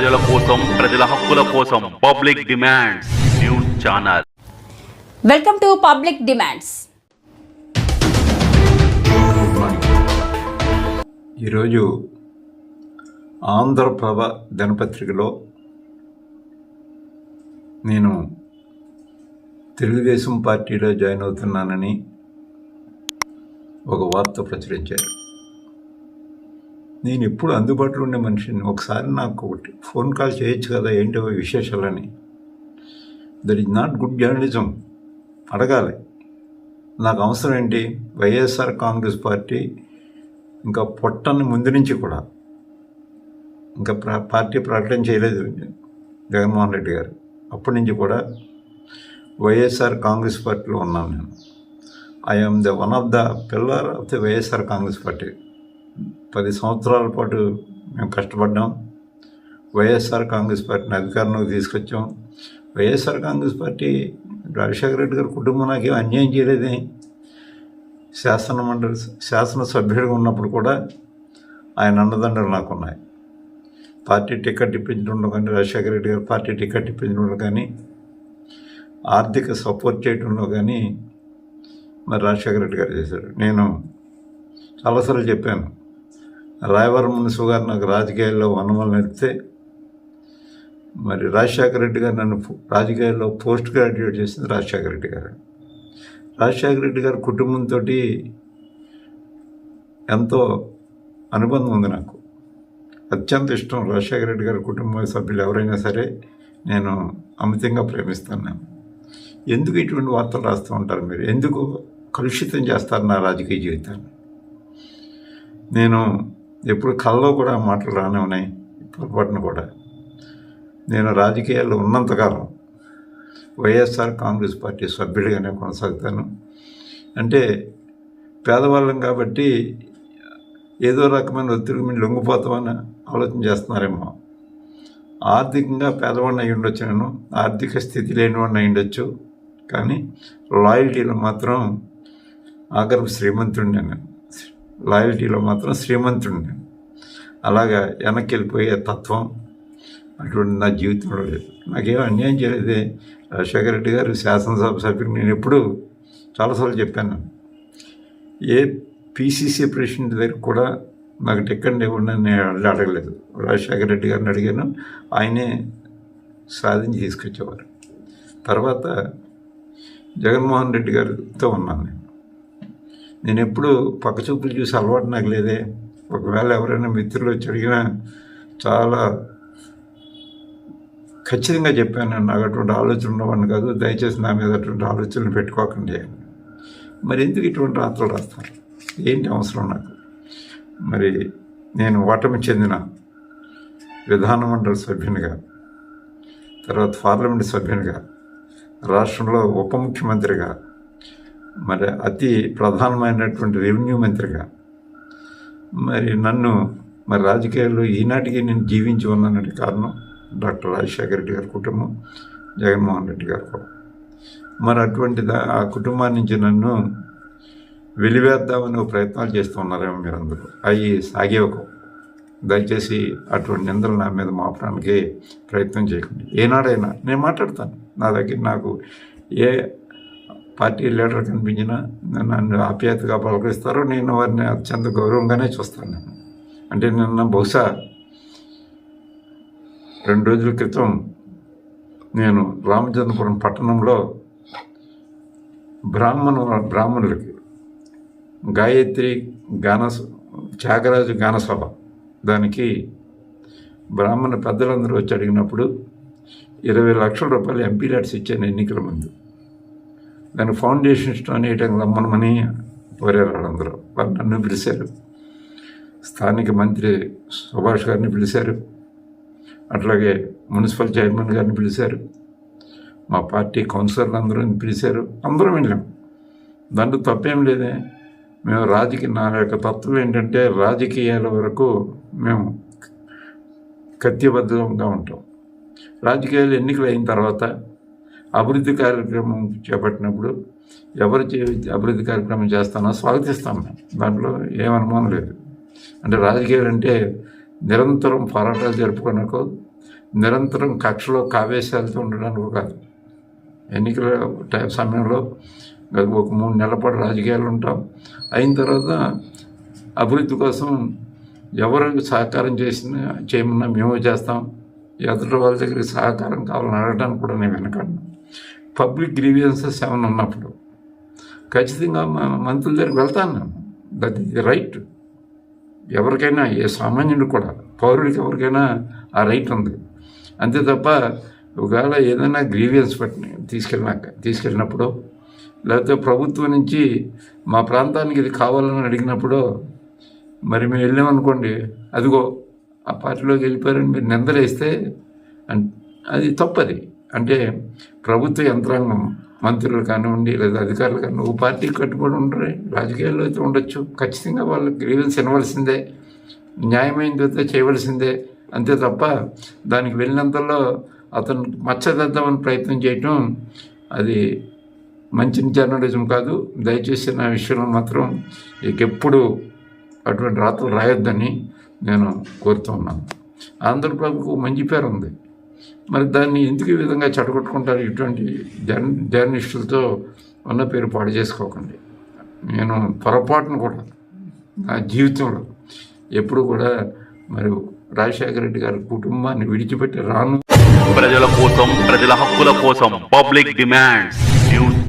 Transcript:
ప్రజల కోసం ప్రజల హక్కుల కోసం public demands news channel. Welcome to public demands. ఈరోజు ఆంధ్రప్రభ దినపత్రికలో నేను తెలుగుదేశం పార్టీలో జాయిన్ అవుతున్నానని ఒక వార్త ప్రచురించారు. నేను ఎప్పుడు అందుబాటులో ఉండే మనిషిని. ఒకసారి నాకు ఒకటి ఫోన్ కాల్ చేయొచ్చు కదా ఏంటో విశేషాలని. That is not good journalism అడగాలి. నాకు అవసరం ఏంటి? వైఎస్ఆర్ కాంగ్రెస్ పార్టీ ఇంకా పొట్టని ముందు నుంచి కూడా ఇంకా పార్టీ ప్రకటన చేయలేదు జగన్మోహన్ రెడ్డి గారు. అప్పటి నుంచి కూడా వైఎస్ఆర్ కాంగ్రెస్ పార్టీలో ఉన్నాను నేను. I'm the one of the pillar of the YSR Congress party. పది సంవత్సరాల పాటు మేము కష్టపడ్డాం. వైఎస్ఆర్ కాంగ్రెస్ పార్టీని అధికారంలోకి తీసుకొచ్చాం. వైఎస్ఆర్ కాంగ్రెస్ పార్టీ రాజశేఖర రెడ్డి గారి కుటుంబం నాకేం అన్యాయం చేయలేదే. శాసన మండలి శాసనసభ్యుడిగా ఉన్నప్పుడు కూడా ఆయన అన్నదండలు నాకు ఉన్నాయి పార్టీ టికెట్ ఇప్పించడంలో కానీ రాజశేఖర రెడ్డి గారు పార్టీ టికెట్ ఇప్పించడంలో కానీ ఆర్థిక సపోర్ట్ చేయడంలో కానీ మరి రాజశేఖర రెడ్డి గారు చేశారు. నేను చాలాసార్లు చెప్పాను రాయవరం మున్సు గారు నాకు రాజకీయాల్లో వనమలు నడిపితే మరి రాజశేఖర రెడ్డి గారు నన్ను రాజకీయాల్లో పోస్ట్ గ్రాడ్యుయేట్ చేసింది రాజశేఖర రెడ్డి గారు. రాజశేఖర రెడ్డి గారి కుటుంబంతో ఎంతో అనుబంధం ఉంది నాకు. అత్యంత ఇష్టం రాజశేఖర రెడ్డి గారి కుటుంబ సభ్యులు ఎవరైనా సరే నేను అమితంగా ప్రేమిస్తాను నేను. ఎందుకు ఇటువంటి వార్తలు రాస్తూ ఉంటారు మీరు? ఎందుకు కలుషితం చేస్తారు నా రాజకీయ జీవితాన్ని? నేను ఎప్పుడు కళ్ళలో కూడా మాటలు రానే ఉన్నాయి పొరపాటున కూడా. నేను రాజకీయాల్లో ఉన్నంతకాలం వైఎస్ఆర్ కాంగ్రెస్ పార్టీ సభ్యుడిగానే కొనసాగుతాను. అంటే పేదవాళ్ళం కాబట్టి ఏదో రకమైన ఒత్తిడి మీద లొంగిపోతామని ఆలోచన చేస్తున్నారేమో. ఆర్థికంగా పేదవాడిని అయి ఉండొచ్చు నేను ఆర్థిక స్థితి లేనివాడిని అయి ఉండొచ్చు కానీ లాయల్టీలో మాత్రం ఆఖరి శ్రీమంతుడిని నేను లాయల్టీలో మాత్రం శ్రీమంతుడిని. అలాగా వెనక్కి వెళ్ళిపోయే తత్వం అటువంటి నా జీవితంలో లేదు. నాకేం అన్యాయం చేయలేదే. రాజశేఖర రెడ్డి గారు శాసనసభ సభ్యులు నేను ఎప్పుడు చాలాసార్లు చెప్పాను. ఏ పీసీసీ ప్రెసిడెంట్ దగ్గర కూడా నాకు టిక్కెట్ ఇవ్వండి అని నేను అడగ- అడగలేదు. రాజశేఖర రెడ్డి గారిని అడిగాను. ఆయనే సాధించి తీసుకొచ్చేవారు తర్వాత జగన్మోహన్ రెడ్డి గారితో ఉన్నాను నేను. నేను ఎప్పుడు పక్క చూపులు చూసి అలవాటు నాకు లేదే. ఒకవేళ ఎవరైనా మిత్రులు వచ్చి అడిగినా చాలా ఖచ్చితంగా చెప్పాను నాకు అటువంటి ఆలోచన ఉన్నవాడిని కాదు దయచేసి నా మీద అటువంటి ఆలోచనలు పెట్టుకోకండి. అని మరి ఎందుకు ఇటువంటి రాత్రులు రాస్తారు? ఏంటి అవసరం నాకు? మరి నేను ఓటమి చెందిన విధాన మండలి సభ్యునిగా తర్వాత పార్లమెంట్ సభ్యునిగా రాష్ట్రంలో ఉప ముఖ్యమంత్రిగా మరి అతి ప్రధానమైనటువంటి రెవెన్యూ మంత్రిగా. మరి నన్ను మరి రాజకీయాల్లో ఈనాటికి నేను జీవించి ఉన్నానంటే కారణం డాక్టర్ రాజశేఖర రెడ్డి గారి కుటుంబం జగన్మోహన్ రెడ్డి గారు కూడా. మరి అటువంటి దా- ఆ కుటుంబాన్ని నుంచి నన్ను వెలివేద్దామని ప్రయత్నాలు చేస్తూ ఉన్నారేమో మీరందరూ. అవి సాగేవకు. దయచేసి అటువంటి నిందలు నా మీద మాపడానికి ప్రయత్నం చేయకండి. ఏనాడైనా నేను మాట్లాడతాను. నా దగ్గర నాకు ఏ పార్టీ లీడర్ కనిపించినా నన్ను ఆప్యాయతగా పలకరిస్తారు. నేను వారిని అత్యంత గౌరవంగానే చూస్తాను. నేను అంటే నిన్న బహుశా రెండు రోజుల క్రితం నేను రామచంద్రపురం పట్టణంలో బ్రాహ్మణు బ్రాహ్మణులకి గాయత్రి గాన త్యాగరాజు గానసభ దానికి బ్రాహ్మణ పెద్దలందరూ వచ్చి అడిగినప్పుడు ఇరవై లక్షల రూపాయలు ఎంపీ లాట్స్ ఇచ్చాను ఎన్నికల ముందు. దాని ఫౌండేషన్ స్టోన్ వేయటం రమ్మనమని కోరారు వాళ్ళందరూ వాళ్ళు నన్ను పిలిచారు. స్థానిక మంత్రి సుభాష్ గారిని పిలిచారు. అట్లాగే మున్సిపల్ చైర్మన్ గారిని పిలిచారు. మా పార్టీ కౌన్సిలర్లు అందరూ పిలిచారు. అందరం వెళ్ళాం. దాంట్లో తప్పేం లేదే. మేము రాజకీయ నా యొక్క తత్వం ఏంటంటే రాజకీయాల వరకు మేము కత్తిబద్ధంగా ఉంటాం. రాజకీయాలు ఎన్నికలు అయిన తర్వాత అభివృద్ధి కార్యక్రమం చేపట్టినప్పుడు ఎవరు చే అభివృద్ధి కార్యక్రమం చేస్తానో స్వాగతిస్తాం మేము. దాంట్లో ఏమనుమానం లేదు. అంటే రాజకీయాలు అంటే నిరంతరం పోరాటాలు జరుపుకోనకు నిరంతరం కక్షలో కావేశాలతో ఉండడానికి కాదు. ఎన్నికల టైం సమయంలో ఒక మూడు నెలల పాటు రాజకీయాలు ఉంటాం. అయిన తర్వాత అభివృద్ధి కోసం ఎవరు సహకారం చేసిన చేయమన్నా మేము చేస్తాం. ఎదుటి వాళ్ళ దగ్గరికి సహకారం కావాలని అడగడానికి కూడా నేను వెనకను పబ్లిక్ గ్రీవియన్సెస్ ఏమైనా ఉన్నప్పుడు ఖచ్చితంగా మంత్రుల దగ్గరికి వెళ్తాను దట్ ఈజ్ రైట్ ఎవరికైనా ఏ సామాన్యుడు కూడా పౌరుడికి ఎవరికైనా ఆ రైట్ ఉంది. అంతే తప్ప ఒకవేళ ఏదైనా గ్రీవియన్స్ పట్టిన తీసుకెళ్ళినాక తీసుకెళ్ళినప్పుడు లేకపోతే ప్రభుత్వం నుంచి మా ప్రాంతానికి ఇది కావాలని అడిగినప్పుడు మరి మేము వెళ్ళామనుకోండి అదిగో ఆ పార్టీలోకి వెళ్ళిపోయారని మీరు నిందలేస్తే అది తప్పది. అంటే ప్రభుత్వ యంత్రాంగం మంత్రులు కానివ్వండి లేదా అధికారులు కానీ ఓ పార్టీకి కట్టుబడి ఉండరు. రాజకీయాల్లో అయితే ఉండొచ్చు. ఖచ్చితంగా వాళ్ళకి గ్రీవెన్స్ న్యాయమైంది అయితే చేయవలసిందే. అంతే తప్ప దానికి వెళ్ళినంతలో అతను మచ్చదిద్దామని ప్రయత్నం చేయటం అది మంచి జర్నలిజం కాదు. దయచేసి నా విషయంలో మాత్రం ఎప్పుడు అటువంటి రాత్రులు రాయొద్దని నేను కోరుతూ ఉన్నాను. ఆంధ్రప్రభకు మంచి పేరు ఉంది మరి దాన్ని ఎందుకు ఈ విధంగా చెడగొట్టుకుంటారు? ఇటువంటి జర్న జర్నలిస్టులతో ఉన్న పేరు పాడు చేసుకోకండి. నేను పొరపాటును కూడా నా జీవితంలో ఎప్పుడు కూడా మరి రాజశేఖర రెడ్డి గారి కుటుంబాన్ని విడిచిపెట్టి రాను ప్రజల కోసం ప్రజల హక్కుల కోసం పబ్లిక్ డిమాండ్స్